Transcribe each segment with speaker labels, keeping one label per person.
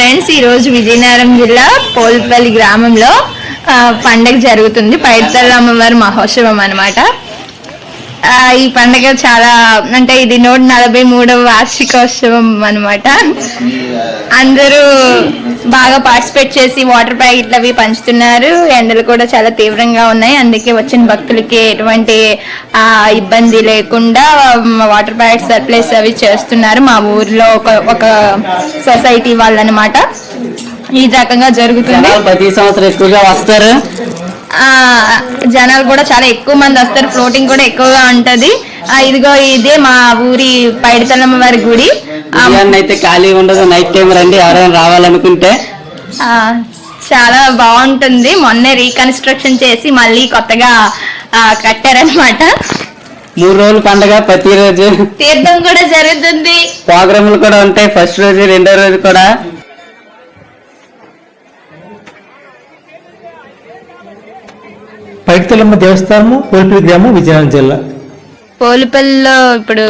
Speaker 1: Friends ఈరోజు విజయనగరం జిల్లా పోల్పల్లి గ్రామంలో పండగ జరుగుతుంది. పైడితల్లి అమ్మవారి మహోత్సవం అనమాట ఈ పండగ చాలా అంటే ఇది నూట నలభై మూడవ వార్షికోత్సవం అన్నమాట. అందరూ బాగా పార్టిసిపేట్ చేసి వాటర్ ప్యాకెట్లు అవి పంచుతున్నారు. ఎండలు కూడా చాలా తీవ్రంగా ఉన్నాయి. అందుకే వచ్చిన భక్తులకి ఎటువంటి ఇబ్బంది లేకుండా వాటర్ ప్యాకెట్ సర్ప్లైస్ అవి చేస్తున్నారు. మా ఊర్లో ఒక ఒక సొసైటీ వాళ్ళు అనమాట ఈ రకంగా జరుగుతుంది.
Speaker 2: ప్రతి సంవత్సరం ఎక్కువగా వస్తారు.
Speaker 1: జనాలు కూడా చాలా ఎక్కువ మంది వస్తారు. ఫ్లోటింగ్ కూడా ఎక్కువగా ఉంటది. ఇదిగో ఇదే మా ఊరి పైడితల్లమ్మ వారి గుడి.
Speaker 2: అయితే ఖాళీ ఉండదు. నైట్ టైం రండి. ఎవరైనా రావాలనుకుంటే.
Speaker 1: ఆ, చాలా బాగుంటుంది. మొన్నే రీకన్స్ట్రక్షన్ చేసి మళ్ళీ కొత్తగా కట్టారనమాట
Speaker 2: మూడు రోజులు పండగ. ప్రతి రోజు
Speaker 1: తీర్థం కూడా జరుగుతుంది.
Speaker 2: ప్రోగ్రాములు కూడా ఉంటాయి. ఫస్ట్ రోజు రెండో రోజు కూడా.
Speaker 3: పైడితల్లమ్మ దేవస్థానము పోలిపల్లి గ్రామం విజయనగరం జిల్లా.
Speaker 1: పోలిపల్లిలో ఇప్పుడు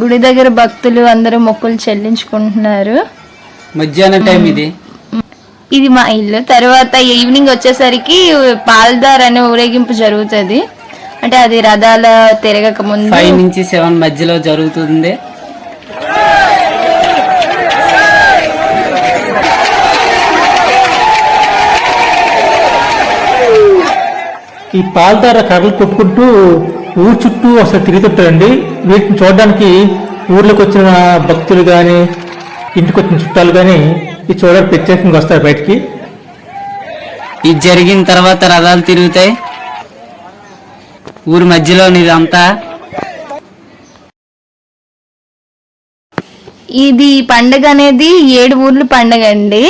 Speaker 1: గుడి దగ్గర భక్తులు అందరూ మొక్కులు చెల్లించుకుంటున్నారు.
Speaker 2: మధ్యాహ్నం టైం ఇది.
Speaker 1: ఇది మా ఇల్లు. తర్వాత ఈవినింగ్ వచ్చేసరికి పాల్దార్ అనే ఊరేగింపు జరుగుతుంది. అంటే అది రథాల తిరగక ముందు
Speaker 2: ఫైవ్ నుంచి సెవెన్ మధ్యలో జరుగుతుంది.
Speaker 3: ఈ పాలధార కర్రలు కొట్టుకుంటూ ఊరు చుట్టూ అసలు తిరుగుతుంటారండి. వీటిని చూడడానికి ఊర్లోకి వచ్చిన భక్తులు కానీ ఇంటికి వచ్చిన చుట్టాలు కానీ ఇది చూడడానికి ప్రత్యేకంగా వస్తారు బయటికి.
Speaker 2: ఇది జరిగిన తర్వాత రథాలు తిరుగుతాయి. ఊరి మధ్యలో ఇదంతా
Speaker 1: ఇది పండగ అనేది ఏడు ఊర్లు పండగ అండి.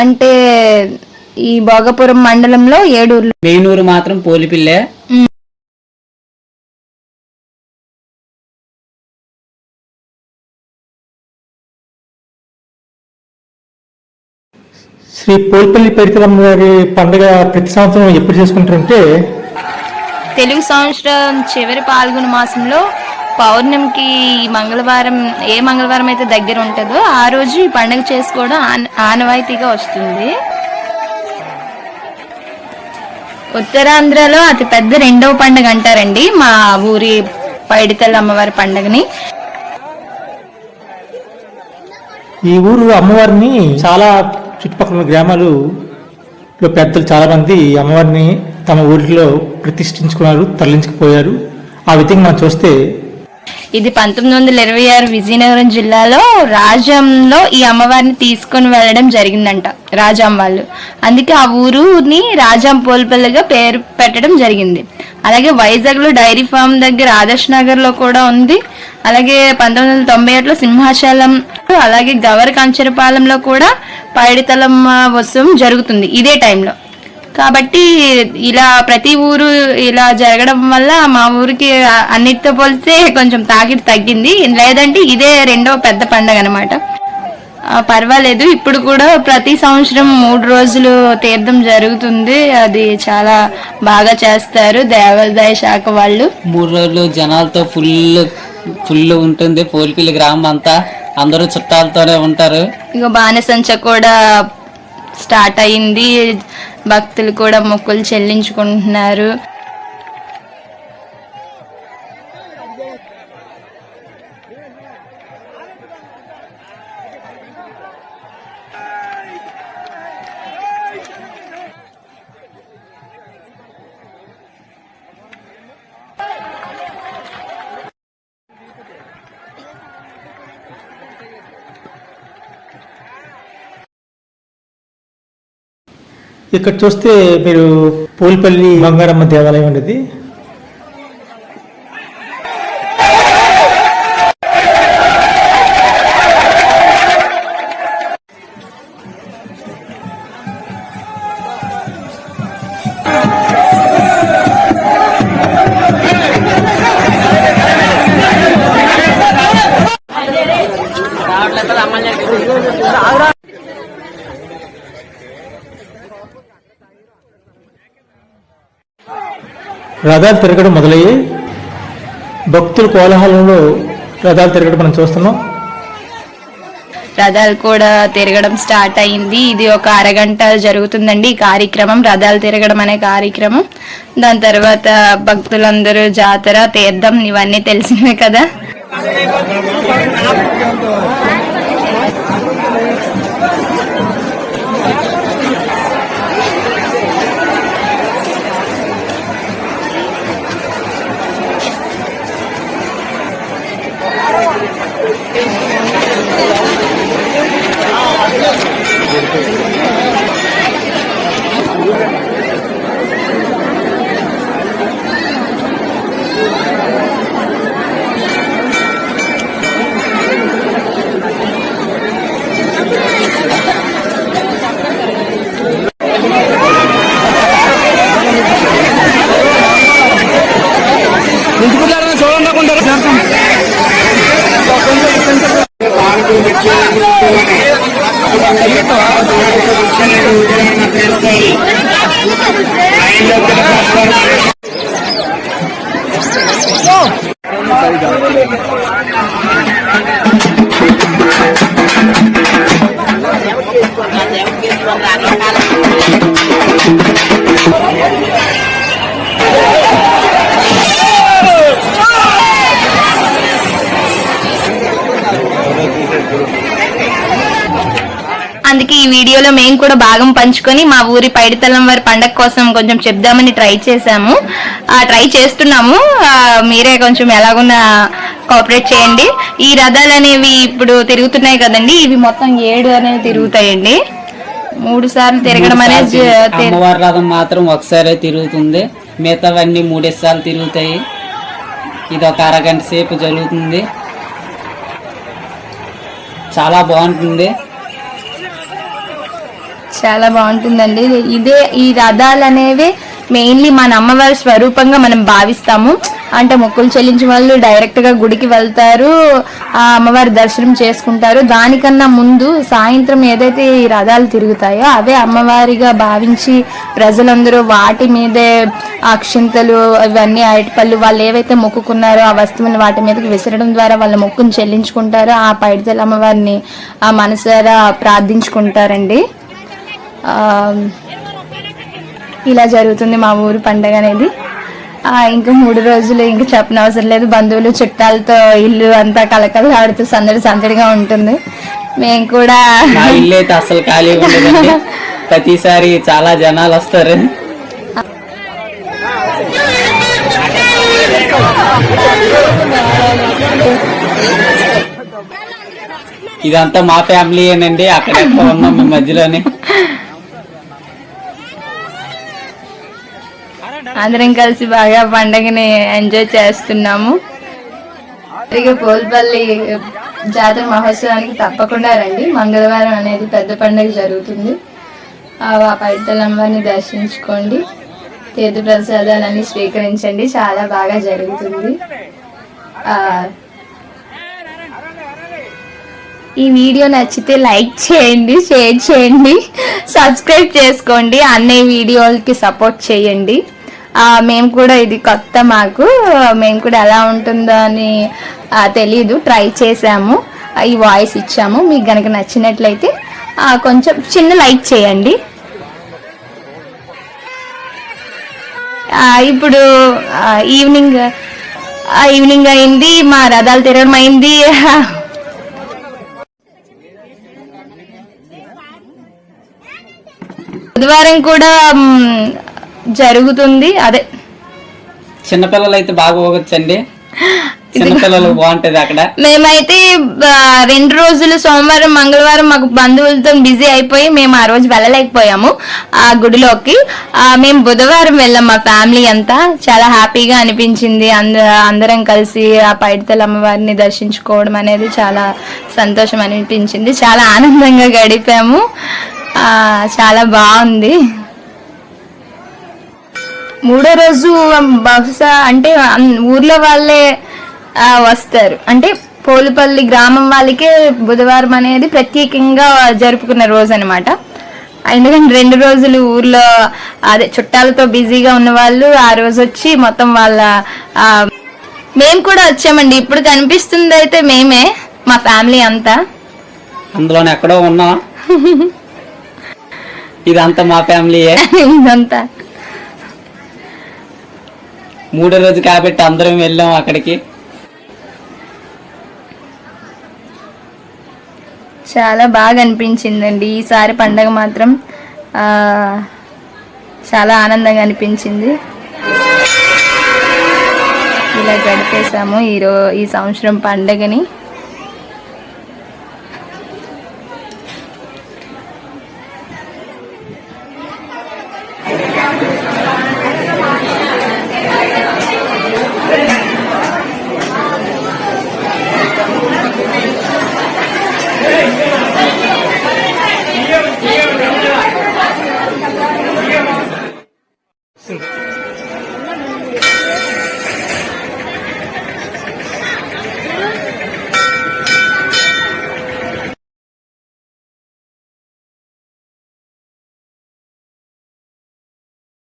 Speaker 1: అంటే ఈ భోగపురం మండలంలో ఏడు ఊర్లు
Speaker 2: మెయిన్ ఊరు మాత్రం పోలిపిల్లే.
Speaker 3: శ్రీ పోలిపల్లి పైడితల్లమ్మ గారి పండుగ ప్రతి సంవత్సరం ఎప్పుడు చేసుకుంటారంటే?
Speaker 1: తెలుగు సంవత్సరం చివరి పాల్గొన మాసంలో పౌర్ణమికి మంగళవారం ఏ మంగళవారం అయితే దగ్గర ఉంటుందో ఆ రోజు ఈ పండుగ చేసుకోవడం ఆన- ఆనవాయితీగా వస్తుంది. ఉత్తరాంధ్రలో అతి పెద్ద రెండవ పండుగ అంటారండి మా ఊరి పైడితల్లి అమ్మవారి పండుగని.
Speaker 3: ఈ ఊరు అమ్మవారిని చాలా చుట్టుపక్కల గ్రామాలు లో పెద్దలు చాలా మంది అమ్మవారిని తమ ఊరిలో ప్రతిష్ఠించుకున్నారు తరలించుకుపోయారు. ఆ విధంగా మనం చూస్తే
Speaker 1: ఇది పంతొమ్మిది వందల ఇరవై ఆరు విజయనగరం జిల్లాలో రాజంలో ఈ అమ్మవారిని తీసుకొని వెళ్ళడం జరిగిందంట రాజాం వాళ్ళు. అందుకే ఆ ఊరుని రాజాం పోల్పల్లిగా పేరు పెట్టడం జరిగింది. అలాగే వైజాగ్లో డైరీ ఫార్మ్ దగ్గర ఆదర్శ్ నగర్లో కూడా ఉంది. అలాగే పంతొమ్మిది వందల తొంభై ఏడులో సింహాచలం అలాగే గవర్ కంచరపాలెంలో కూడా పైడితలమ్మ ఉత్సవం జరుగుతుంది ఇదే టైంలో. కాబట్టి ఇలా ప్రతి ఊరు ఇలా జరగడం వల్ల మా ఊరికి అన్నిటితో పోలిస్తే కొంచెం తాకిడి తగ్గింది. లేదంటే ఇదే రెండో పెద్ద పండగ అనమాట పర్వాలేదు. ఇప్పుడు కూడా ప్రతి సంవత్సరం మూడు రోజులు తీర్థం జరుగుతుంది. అది చాలా బాగా చేస్తారు. దేవాదాయ శాఖ వాళ్ళు.
Speaker 2: మూడు రోజులు జనాలతో ఫుల్ ఫుల్ ఉంటుంది. పోలిపిల్లి గ్రామం అంతా. అందరూ చుట్టాలతోనే ఉంటారు.
Speaker 1: ఇక బాణసంచ కూడా స్టార్ట్ అయింది భక్తులు కూడా మొక్కులు చెల్లించుకుంటున్నారు.
Speaker 3: ఇక్కడ చూస్తే మీరు పూల్పల్లి బంగారమ్మ దేవాలయం ఉండేది రథాలు తిరగడం మొదలయ్యి భక్తుల కోలాహలంలో రథాలు తిరగడం మనం చూస్తున్నాం.
Speaker 1: రథాలు కూడా తిరగడం స్టార్ట్ అయింది. ఇది ఒక అరగంట జరుగుతుందండి ఈ కార్యక్రమం. రథాలు తిరగడం అనే కార్యక్రమం. దాని తర్వాత భక్తులందరూ జాతర తీర్థం ఇవన్నీ తెలిసినవే కదా. tá ligado? అందుకే ఈ వీడియోలో మేము కూడా భాగం పంచుకొని మా ఊరి పైడితల్లం వారి పండగ కోసం కొంచెం చెప్దామని ట్రై చేసాము ఆ ట్రై చేస్తున్నాము. మీరే కొంచెం ఎలాగున్నా కోఆపరేట్ చేయండి. ఈ రథాలు అనేవి ఇప్పుడు తిరుగుతున్నాయి కదండి. ఇవి మొత్తం ఏడు అనేవి తిరుగుతాయండి. మూడు సార్లు తిరగడం అనేది
Speaker 2: అమ్మవారి రథం మాత్రం ఒకసారే తిరుగుతుంది. మిగతావన్నీ మూడేసి సార్లు తిరుగుతాయి. ఇది ఒక అరగంట సేపు జరుగుతుంది. చాలా బాగుంటుంది.
Speaker 1: చాలా బాగుంటుందండి. ఇదే ఈ రథాలు అనేవి మెయిన్లీ మన అమ్మవారి స్వరూపంగా మనం భావిస్తాము. అంటే మొక్కులు చెల్లించిన వాళ్ళు డైరెక్ట్గా గుడికి వెళ్తారు ఆ అమ్మవారి దర్శనం చేసుకుంటారు. దానికన్నా ముందు సాయంత్రం ఏదైతే ఈ రథాలు తిరుగుతాయో అవే అమ్మవారిగా భావించి ప్రజలందరూ వాటి మీదే అక్షింతలు ఇవన్నీ అరటిపళ్ళు వాళ్ళు ఏవైతే మొక్కుకున్నారో ఆ వస్తువుని వాటి మీదకి విసరడం ద్వారా వాళ్ళ మొక్కును చెల్లించుకుంటారో ఆ పైడితల అమ్మవారిని ఆ మనసారా ప్రార్థించుకుంటారండి. ఇలా జరుగుతుంది మా ఊరు పండగ అనేది. ఇంకా మూడు రోజులు ఇంకా చెప్పనవసరం లేదు. బంధువులు చుట్టాలతో ఇల్లు అంతా కలకలాడుతూ సందడి సందడిగా ఉంటుంది. మేము కూడా
Speaker 2: ఇల్లు అయితే అసలు ఖాళీ ఉండదండి. ప్రతిసారి చాలా జనాలు వస్తారు. ఇదంతా మా ఫ్యామిలీ ఏనండి అక్కడ ఎక్కడ ఉన్నాం మీ మధ్యలోనే.
Speaker 1: అందరం కలిసి బాగా పండగని ఎంజాయ్ చేస్తున్నాము. ఇక పోల్పల్లి జాతర మహోత్సవానికి తప్పకుండా రండి. మంగళవారం అనేది పెద్ద పండగ జరుగుతుంది. ఆ పైతలమ్మని దర్శించుకోండి. తీర్థ ప్రసాదాలన్నీ స్వీకరించండి. చాలా బాగా జరుగుతుంది. ఈ వీడియో నచ్చితే లైక్ చేయండి షేర్ చేయండి సబ్స్క్రైబ్ చేసుకోండి అన్నయ్య వీడియోలకి సపోర్ట్ చేయండి. మేము కూడా ఇది కొత్త మాకు. మేము కూడా ఎలా ఉంటుందో అని తెలీదు. ట్రై చేసాము ఈ వాయిస్ ఇచ్చాము. మీకు గనక నచ్చినట్లయితే కొంచెం చిన్న లైక్ చేయండి. ఇప్పుడు ఈవినింగ్ ఈవినింగ్ అయింది. మా రథాలు తిరగడం అయింది. బుధవారం కూడా జరుగుతుంది అదే.
Speaker 2: చిన్నపిల్లలు అయితే బాగా పోగొచ్చండి చిన్నపిల్లలు బాగుంటది అక్కడ.
Speaker 1: మేమైతే రెండు రోజులు సోమవారం మంగళవారం మాకు బంధువులతో బిజీ అయిపోయి మేము ఆ రోజు వెళ్ళలేకపోయాము ఆ గుడిలోకి. మేము బుధవారం వెళ్ళాం మా ఫ్యామిలీ అంతా. చాలా హ్యాపీగా అనిపించింది. అంద అందరం కలిసి ఆ పైడితల అమ్మవారిని దర్శించుకోవడం అనేది చాలా సంతోషం అనిపించింది. చాలా ఆనందంగా గడిపాము. ఆ, చాలా బాగుంది. మూడో రోజు బహుశా అంటే ఊర్లో వాళ్ళే వస్తారు. అంటే పోలుపల్లి గ్రామం వాళ్ళకే బుధవారం అనేది ప్రత్యేకంగా జరుపుకున్న రోజు అనమాట ఎందుకంటే రెండు రోజులు ఊర్లో అదే చుట్టాలతో బిజీగా ఉన్న వాళ్ళు ఆ రోజు వచ్చి మొత్తం వాళ్ళ మేము కూడా వచ్చామండి. ఇప్పుడు కనిపిస్తుంది అయితే మేమే మా ఫ్యామిలీ అంతా.
Speaker 2: అందులోనే ఎక్కడో ఉన్నాం ఇదంతా మా ఫ్యామిలీయే.
Speaker 1: ఇదంతా.
Speaker 2: మూడో రోజు కాబట్టి అందరం వెళ్ళాం అక్కడికి.
Speaker 1: చాలా బాగా అనిపించిందండి. ఈసారి పండగ మాత్రం చాలా ఆనందంగా అనిపించింది. ఇలా గడిపేశాము ఈరో ఈ సంవత్సరం పండగని.